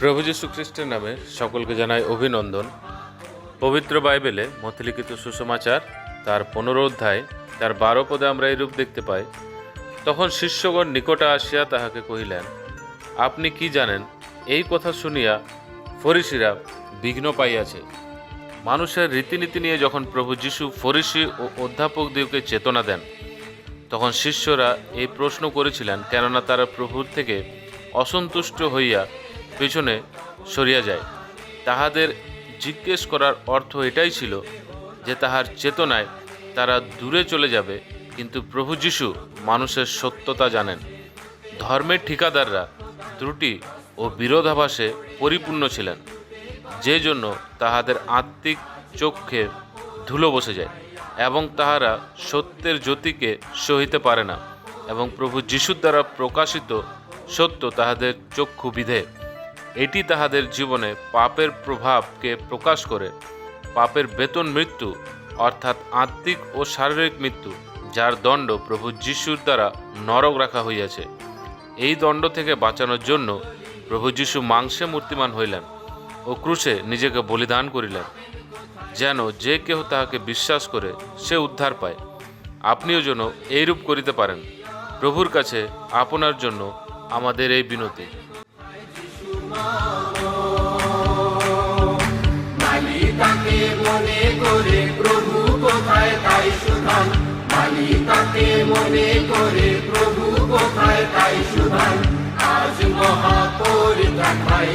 প্রভু যীশু খ্রিস্টের নামে সকলকে জানাই অভিনন্দন। পবিত্র বাইবেলে মথলিখিত সুসমাচার তার পনেরো অধ্যায়, তার বারো পদে আমরা এরূপ দেখতে পাই, তখন শিষ্যগণ নিকটে আসিয়া তাহাকে কহিলেন, আপনি কি জানেন, এই কথা শুনিয়া ফরিসিরা বিঘ্ন পাইয়াছে। মানুষের রীতিনীতি নিয়ে যখন প্রভু যীশু ফরিসি ও অধ্যাপকদিওকে চেতনা দেন, তখন শিষ্যরা এই প্রশ্ন করেছিলেন, কেননা তারা প্রভুর থেকে অসন্তুষ্ট হইয়া পেছনে সরিয়া যায়। তাহাদের জিজ্ঞেস করার অর্থ এটাই ছিল যে তাহার চেতনায় তারা দূরে চলে যাবে, কিন্তু প্রভু যিশু মানুষের সত্যতা জানেন। ধর্মের ঠিকাদাররা ত্রুটি ও বিরোধাভাসে পরিপূর্ণ ছিলেন, যে জন্য তাহাদের আত্মিক চক্ষে ধুলো বসে যায় এবং তাহারা সত্যের জ্যোতিকে সহিতে পারে না এবং প্রভু যিশুর দ্বারা প্রকাশিত সত্য তাহাদের চক্ষু বিধে এটি তাহাদের জীবনে পাপের প্রভাবকে প্রকাশ করে। পাপের বেতন মৃত্যু, অর্থাৎ আত্মিক ও শারীরিক মৃত্যু, যার দণ্ড প্রভু যিশুর দ্বারা নরক রাখা হইয়াছে। এই দণ্ড থেকে বাঁচানোর জন্য প্রভু যিশু মাংসে মূর্তিমান হইলেন ও ক্রুশে নিজেকে বলিদান করিলেন, যেন যে কেহ তাহাকে বিশ্বাস করে সে উদ্ধার পায়। আপনিও যেন এইরূপ করিতে পারেন। প্রভুর কাছে আপনার জন্য আমাদের এই বিনতি। মালিকাকে মনে করে প্রভু কোথায় তাই সুধান মালিকাকে মনে করে প্রভু কোথায় তাই সুধান আজ মহাপরিত্রাণ ভাই